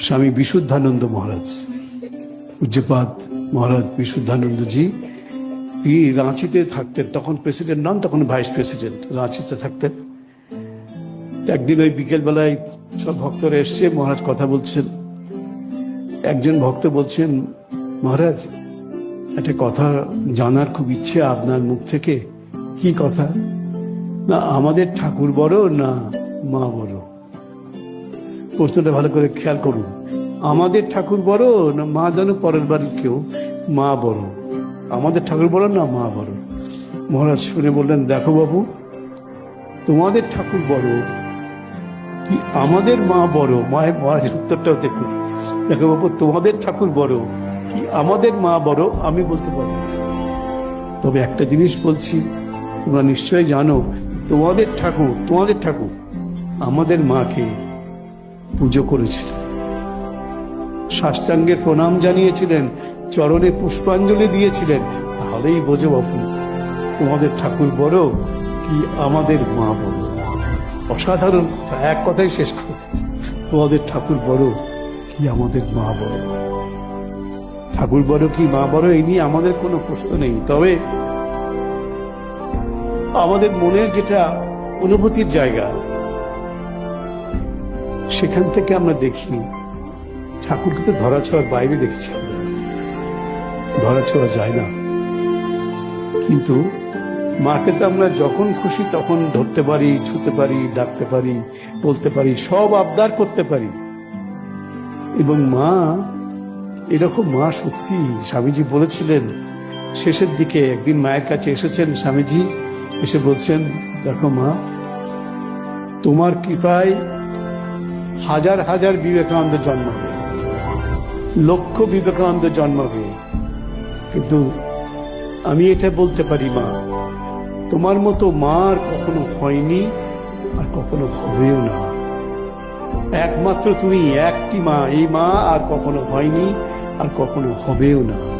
স্বামী বিশুদ্ধানন্দ মহারাজ। পূজ্যপাত মহারাজ বিশুদ্ধানন্দজি, তিনি রাঁচিতে থাকতেন, তখন প্রেসিডেন্ট নন, তখন ভাইস প্রেসিডেন্ট রাঁচিতে থাকতেন। একদিন ওই বিকেলবেলায় সব ভক্তরা এসছে, মহারাজ কথা বলছেন। একজন ভক্ত বলছেন, মহারাজ, একটা কথা জানার খুব ইচ্ছে আপনার মুখ থেকে। কি কথা? না, আমাদের ঠাকুর বড় না মা বড়? প্রশ্নটা ভালো করে খেয়াল করুন। আমাদের ঠাকুর বড় না মা যেন পরের বাড়ির কেউ মা বড়? আমাদের ঠাকুর বড় না মা বড়? মহারাজ শুনে বললেন, দেখো বাবু, তোমাদের ঠাকুর বড় কি আমাদের মা বড়? মায়ের মহারাজের উত্তরটাও দেখুন। দেখো বাবু, তোমাদের ঠাকুর বড় কি আমাদের মা বড়? আমি বলতে পারব তবে একটা জিনিস বলছি, তোমরা নিশ্চয়ই জানো, তোমাদের ঠাকুর তোমাদের ঠাকুর আমাদের মাকে পুজো করেছিলেন। সাষ্টাঙ্গের প্রণাম জানিয়েছিলেন, চরণে পুষ্পাঞ্জলি দিয়েছিলেন। তাহলেই বোঝো বাপু তোমাদের ঠাকুর বড় কি আমাদের মা বড়। অসাধারণ এক কথাই শেষ করতেছি তোমাদের ঠাকুর বড় কি আমাদের মা বড়। ঠাকুর বড় কি মা বড়, এই নিয়ে আমাদের কোনো প্রশ্ন নেই। তবে আমাদের মনের যেটা অনুভূতির জায়গা সেখান থেকে আমরা দেখি ঠাকুরকে তো ধরা ছোঁয়ার বাইরে দেখেছি আমরা। ধরা ছোঁয়া যায় না। কিন্তু মাকে তো আমরা যখন খুশি তখন ধরতে পারি, ছুতে পারি, ডাকতে পারি, বলতে পারি, সব আবদার করতে পারি। এবং মা, এরকম মা সত্যি স্বামীজি বলেছিলেন, শেষের দিকে একদিন মায়ের কাছে এসেছেন স্বামীজি, এসে বলছেন, দেখো মা, তোমার কৃপায় হাজার হাজার বিবেকানন্দ জন্মাবে লক্ষ বিবেকানন্দ জন্মাবে কিন্তু আমি এটা বলতে পারি, মা, তোমার মতো মা আর কখনো হয়নি আর কখনো হবেও না। একমাত্র তুমি একটি মা, এই মা আর কখনো হয়নি আর কখনো হবেও না।